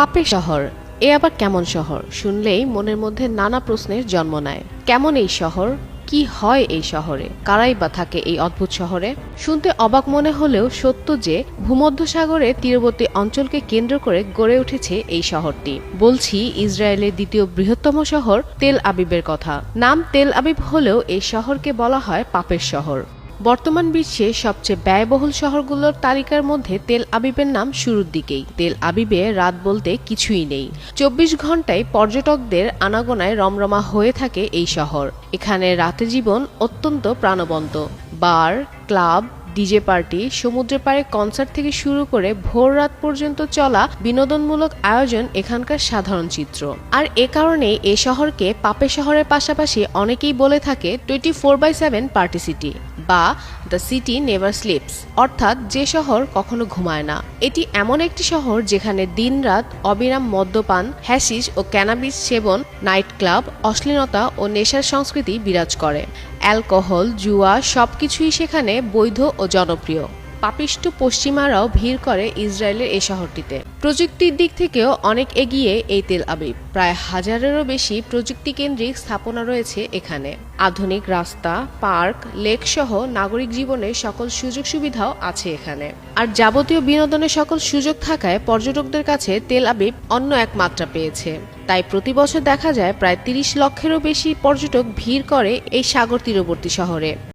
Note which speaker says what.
Speaker 1: পাপের শহর। এ আবার কেমন শহর? শুনলেই মনের মধ্যে নানা প্রশ্নের জন্ম নেয়। কেমন এই শহর? কি হয় এই শহরে? কারাই বা থাকে এই অদ্ভুত শহরে? শুনতে অবাক মনে হলেও সত্য যে, ভূমধ্যসাগরে তীরবর্তী অঞ্চলকে কেন্দ্র করে গড়ে উঠেছে এই শহরটি। বলছি, ইসরায়েলের দ্বিতীয় বৃহত্তম শহর তেল আবিবের কথা। নাম তেল আবিব হলেও এই শহরকে বলা হয় পাপের শহর। বর্তমান বিশ্বে সবচেয়ে ব্যয়বহুল শহরগুলোর তালিকার মধ্যে তেল আবিবের নাম শুরুর দিকেই। তেল আবিবে রাত বলতে কিছুই নেই। চব্বিশ ঘন্টায় পর্যটকদের আনাগোনায় রমরমা হয়ে থাকে এই শহর। এখানে রাতে জীবন অত্যন্ত প্রাণবন্ত। বার, ক্লাব ডিজে পার্টি সমুদ্রের পাড়ে কনসার্ট থেকে শুরু করে ভোর রাত পর্যন্ত চলা বিনোদনমূলক আয়োজন এখানকার সাধারণ চিত্র। আর এ কারণেই এ শহরকে পাপে শহরের পাশাপাশি অনেকেই বলে থাকে twenty four by seven party city বা দ্য সিটি নেভার স্লিপস। অর্থাৎ যে শহর কখনো ঘুমায় না। এটি এমন একটি শহর যেখানে দিনরাত অবিরাম মদ্যপান হ্যাশিস ও ক্যানাবিস সেবন নাইট ক্লাব অশ্লীলতা ও নেশার সংস্কৃতি বিরাজ করে। অ্যালকোহল, জুয়া সবকিছুই সেখানে বৈধ ও জনপ্রিয়। পাপিষ্ট পশ্চিমারাও ভিড় করে ইসরায়েলের এই শহরটিতে। প্রযুক্তির দিক থেকেও অনেক এগিয়ে এই তেল আবিব। প্রায় হাজারেরও বেশি প্রযুক্তি কেন্দ্রিক স্থাপনা রয়েছে এখানে। আধুনিক রাস্তা, পার্ক, লেক সহ নাগরিক জীবনের সকল সুযোগ সুবিধাও আছে এখানে। আর যাবতীয় বিনোদনের সকল সুযোগ থাকায় পর্যটকদের কাছে তেল আবিব অন্য এক মাত্রা পেয়েছে। তাই প্রতি বছর দেখা যায় প্রায় তিরিশ লক্ষেরও বেশি পর্যটক ভিড় করে এই সাগর তীরবর্তী শহরে।